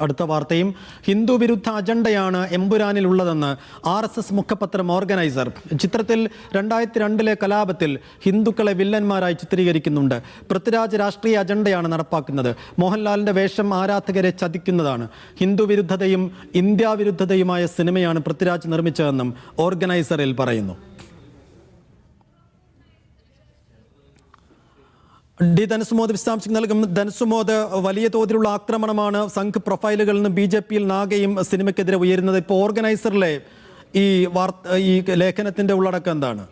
അടുത്ത വാർത്തയും ഹിന്ദു വിരുദ്ധ അജണ്ടയാണ് എമ്പുരാനിലുള്ളതെന്ന് ആർ എസ് എസ് മുഖപത്രം ഓർഗനൈസർ. ചിത്രത്തിൽ രണ്ടായിരത്തി രണ്ടിലെ കലാപത്തിൽ ഹിന്ദുക്കളെ വില്ലന്മാരായി ചിത്രീകരിക്കുന്നുണ്ട്. പൃഥ്വിരാജ് രാഷ്ട്രീയ അജണ്ടയാണ് നടപ്പാക്കുന്നത്. മോഹൻലാലിന്റെ വേഷം ആരാധകരെ ചതിക്കുന്നതാണ്. ഹിന്ദു വിരുദ്ധതയും ഇന്ത്യ വിരുദ്ധതയുമായ സിനിമയാണ് പൃഥ്വിരാജ് നിർമ്മിച്ചതെന്നും ഓർഗനൈസറിൽ പറയുന്നു. ഡി ധനസുമോദ് വിശദാംശങ്ങൾ നൽകും. ധനസുമോദ് വലിയ തോതിലുള്ള ആക്രമണമാണ് സംഘ് പ്രൊഫൈലുകളിൽ നിന്ന് ബി ജെ പിയിൽ നാഗയും സിനിമയ്ക്കെതിരെ ഉയരുന്നത്. ഇപ്പോൾ ഓർഗനൈസറിലെ ഈ വാർത്ത ഈ ലേഖനത്തിന്റെ ഉള്ളടക്കം എന്താണ്?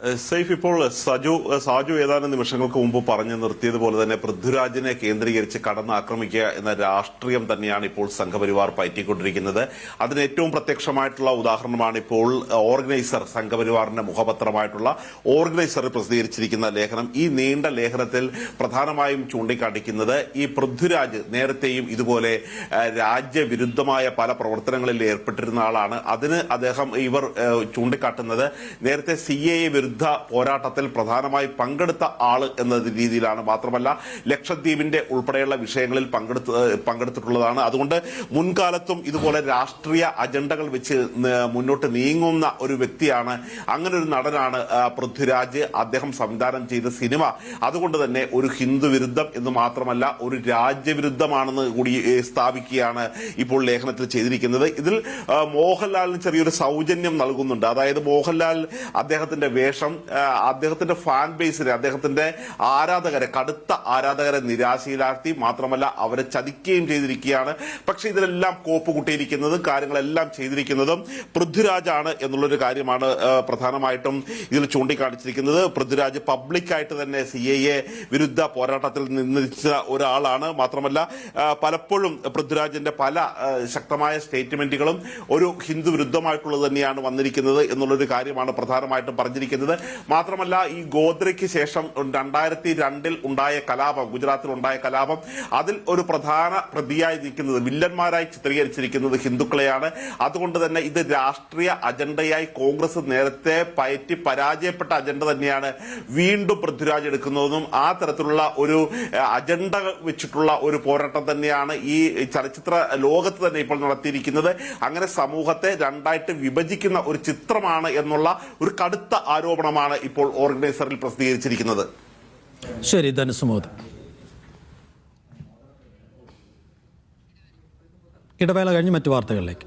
സൈഫ് ഇപ്പോൾ സജു സാജു ഏതാനും നിമിഷങ്ങൾക്ക് മുമ്പ് പറഞ്ഞു നിർത്തിയതുപോലെ തന്നെ പൃഥ്വിരാജിനെ കേന്ദ്രീകരിച്ച് കടന്നാക്രമിക്കുക എന്ന രാഷ്ട്രീയം തന്നെയാണ് ഇപ്പോൾ സംഘപരിവാർ പയറ്റിക്കൊണ്ടിരിക്കുന്നത്. അതിന് ഏറ്റവും പ്രത്യക്ഷമായിട്ടുള്ള ഉദാഹരണമാണ് ഇപ്പോൾ ഓർഗനൈസർ സംഘപരിവാറിന്റെ മുഖപത്രമായിട്ടുള്ള ഓർഗനൈസർ പ്രസിദ്ധീകരിച്ചിരിക്കുന്ന ലേഖനം. ഈ നീണ്ട ലേഖനത്തിൽ പ്രധാനമായും ചൂണ്ടിക്കാട്ടിക്കുന്നത് ഈ പൃഥ്വിരാജ് നേരത്തെയും ഇതുപോലെ രാജ്യവിരുദ്ധമായ പല പ്രവർത്തനങ്ങളിൽ ഏർപ്പെട്ടിരുന്ന ആളാണ്. അതിന് അദ്ദേഹം ഇവർ ചൂണ്ടിക്കാട്ടുന്നത് നേരത്തെ സി എ വിരുദ്ധ പോരാട്ടത്തിൽ പ്രധാനമായി പങ്കെടുത്ത ആൾ എന്ന രീതിയിലാണ് മാത്രമല്ല ലക്ഷദ്വീപിന്റെ ഉൾപ്പെടെയുള്ള വിഷയങ്ങളിൽ പങ്കെടുത്ത് പങ്കെടുത്തിട്ടുള്ളതാണ്. അതുകൊണ്ട് മുൻകാലത്തും ഇതുപോലെ രാഷ്ട്രീയ അജണ്ടകൾ വെച്ച് മുന്നോട്ട് നീങ്ങുന്ന ഒരു വ്യക്തിയാണ് അങ്ങനെ ഒരു നടനാണ് പൃഥ്വിരാജ്. അദ്ദേഹം സംവിധാനം ചെയ്ത സിനിമ അതുകൊണ്ട് തന്നെ ഒരു ഹിന്ദു വിരുദ്ധം എന്ന് മാത്രമല്ല ഒരു രാജ്യവിരുദ്ധമാണെന്ന് കൂടി സ്ഥാപിക്കുകയാണ് ഇപ്പോൾ ലേഖനത്തിൽ ചെയ്തിരിക്കുന്നത്. ഇതിൽ മോഹൻലാലിന് ചെറിയൊരു സൗജന്യം നൽകുന്നുണ്ട്. അതായത് മോഹൻലാൽ അദ്ദേഹത്തിന്റെ വേഷം ആ, അദ്ദേഹത്തിന്റെ ഫാൻ ബേസിനെ അദ്ദേഹത്തിന്റെ ആരാധകരെ കടുത്ത ആരാധകരെ നിരാശയിലാക്കി മാത്രമല്ല അവരെ ചതിക്കുകയും ചെയ്തിരിക്കുകയാണ്. പക്ഷെ ഇതിലെല്ലാം കോപ്പ് കൂട്ടിയിരിക്കുന്നതും കാര്യങ്ങളെല്ലാം ചെയ്തിരിക്കുന്നതും പൃഥ്വിരാജാണ് എന്നുള്ളൊരു കാര്യമാണ് പ്രധാനമായിട്ടും ഇതിൽ ചൂണ്ടിക്കാണിച്ചിരിക്കുന്നത്. പൃഥ്വിരാജ് പബ്ലിക്കായിട്ട് തന്നെ സി എ എ വിരുദ്ധ പോരാട്ടത്തിൽ നിന്നിച്ച ഒരാളാണ്. മാത്രമല്ല പലപ്പോഴും പൃഥ്വിരാജിന്റെ പല ശക്തമായ സ്റ്റേറ്റ്മെന്റുകളും ഒരു ഹിന്ദു വിരുദ്ധമായിട്ടുള്ളത് തന്നെയാണ് വന്നിരിക്കുന്നത് എന്നുള്ളൊരു കാര്യമാണ് പ്രധാനമായിട്ടും പറഞ്ഞിരിക്കുന്നത്. മാത്രമല്ല ഈ ഗോദ്രയ്ക്ക് ശേഷം രണ്ടായിരത്തി രണ്ടിൽ ഉണ്ടായ കലാപം ഗുജറാത്തിൽ ഉണ്ടായ കലാപം അതിൽ ഒരു പ്രധാന പ്രതിയായി നിൽക്കുന്നത് വില്ലന്മാരായി ചിത്രീകരിച്ചിരിക്കുന്നത് ഹിന്ദുക്കളെയാണ്. അതുകൊണ്ട് തന്നെ ഇത് രാഷ്ട്രീയ അജണ്ടയായി കോൺഗ്രസ് നേരത്തെ പയറ്റി പരാജയപ്പെട്ട അജണ്ട തന്നെയാണ് വീണ്ടും പൃഥ്വിരാജ് എടുക്കുന്നതെന്നും ആ തരത്തിലുള്ള ഒരു അജണ്ട വെച്ചിട്ടുള്ള ഒരു പോരാട്ടം തന്നെയാണ് ഈ ചലച്ചിത്ര ലോകത്ത് തന്നെ ഇപ്പോൾ നടത്തിയിരിക്കുന്നത്. അങ്ങനെ സമൂഹത്തെ രണ്ടായിട്ട് വിഭജിക്കുന്ന ഒരു ചിത്രമാണ് എന്നുള്ള ഒരു കടുത്ത ആരോപണമാണ് ഇപ്പോൾ ഓർഗനൈസറിൽ പ്രസിദ്ധീകരിച്ചിരിക്കുന്നത്. ശരി ധനുസുമോദ് ഇടവേള കഴിഞ്ഞ് മറ്റു വാർത്തകളിലേക്ക്.